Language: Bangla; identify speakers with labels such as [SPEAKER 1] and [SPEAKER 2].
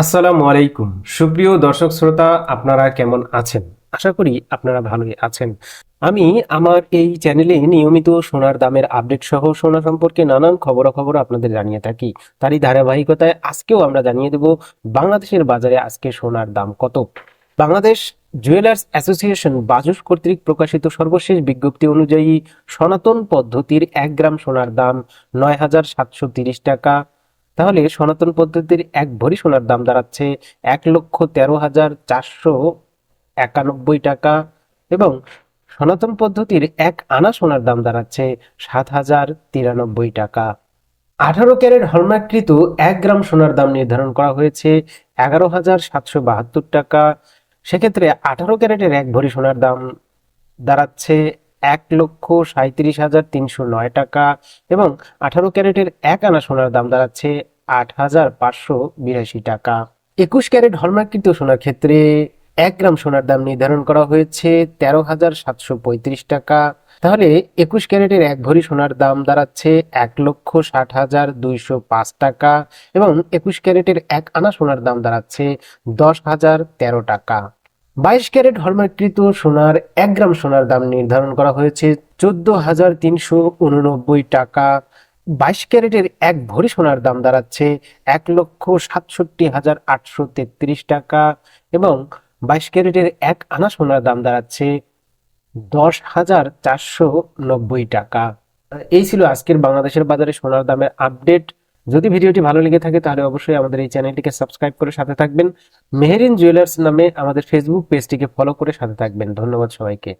[SPEAKER 1] আসসালামু আলাইকুম। সুপ্রিয় দর্শক শ্রোতা, আপনারা কেমন আছেন? আশা করি আপনারা ভালোই আছেন। আমি আমার এই চ্যানেলে নিয়মিত সোনার দামের আপডেট সহ সোনা সম্পর্কে নানান খবরাখবর আপনাদের জানিয়ে থাকি। তারই ধারাবাহিকতায় আজকেও আমরা জানিয়ে দেব বাংলাদেশের বাজারে আজকে সোনার দাম কত। বাংলাদেশ জুয়েলার্স অ্যাসোসিয়েশন বাজুস কর্তৃক প্রকাশিত সর্বশেষ বিজ্ঞপ্তি অনুযায়ী সনাতন পদ্ধতির এক গ্রাম সোনার দাম নয় হাজার সাতশো তিরিশ টাকা তাহলে সনাতন পদ্ধতির এক ভরি সোনার দাম দাঁড়াচ্ছে এক লক্ষ তেরো হাজার চারশো একানব্বই টাকা এবং সনাতন পদ্ধতির এক আনা সোনার দাম দাঁড়াচ্ছে সাত হাজার তিরানব্বই টাকা। আঠারো ক্যারেট হলমার্ককৃত এক গ্রাম সোনার দাম নির্ধারণ করা হয়েছে এগারো হাজার সাতশো বাহাত্তর টাকা। সেক্ষেত্রে আঠারো ক্যারেটের এক ভরি সোনার দাম দাঁড়াচ্ছে এক লক্ষ সাঁত্রিশ হাজার তিনশো নয় টাকা এবং আঠারো ক্যারেটের এক আনা সোনার দাম দাঁড়াচ্ছে আট হাজার পাঁচশো বিরাশি টাকা। একুশ ক্যারেট হলমার্ককৃত সোনার ক্ষেত্রে এক গ্রাম সোনার দাম নির্ধারণ করা হয়েছে তেরো হাজার সাতশো পঁয়ত্রিশ টাকা। তাহলে একুশ ক্যারেটের এক ভরি সোনার দাম দাঁড়াচ্ছে এক লক্ষ ষাট হাজার দুইশো পাঁচ টাকা এবং একুশ ক্যারেটের এক আনা সোনার দাম দাঁড়াচ্ছে দশ হাজার তেরো টাকা। বাইশ ক্যারেট হলমার্ককৃত সোনার এক গ্রাম সোনার দাম নির্ধারণ করা হয়েছে। চোদ্দ হাজার তিনশো উননব্বই টাকা। বাইশ ক্যারেটের এক ভরি সোনার দাম দাঁড়াচ্ছে এক লক্ষ সাতষট্টি হাজার আটশো তেত্রিশ টাকা এবং বাইশ ক্যারেটের এক আনা সোনার দাম দাঁড়াচ্ছে দশ হাজার চারশো নব্বই টাকা। এই ছিল আজকের বাংলাদেশের বাজারে সোনার দামের আপডেট। যদি ভিডিওটি ভালো লেগে থাকে, তাহলে অবশ্যই আমাদের এই চ্যানেলটিকে সাবস্ক্রাইব করে সাথে থাকবেন। মেহেরিন জুয়েলার্স নামে আমাদের ফেসবুক পেজটিকে ফলো করে সাথে থাকবেন। ধন্যবাদ সবাইকে।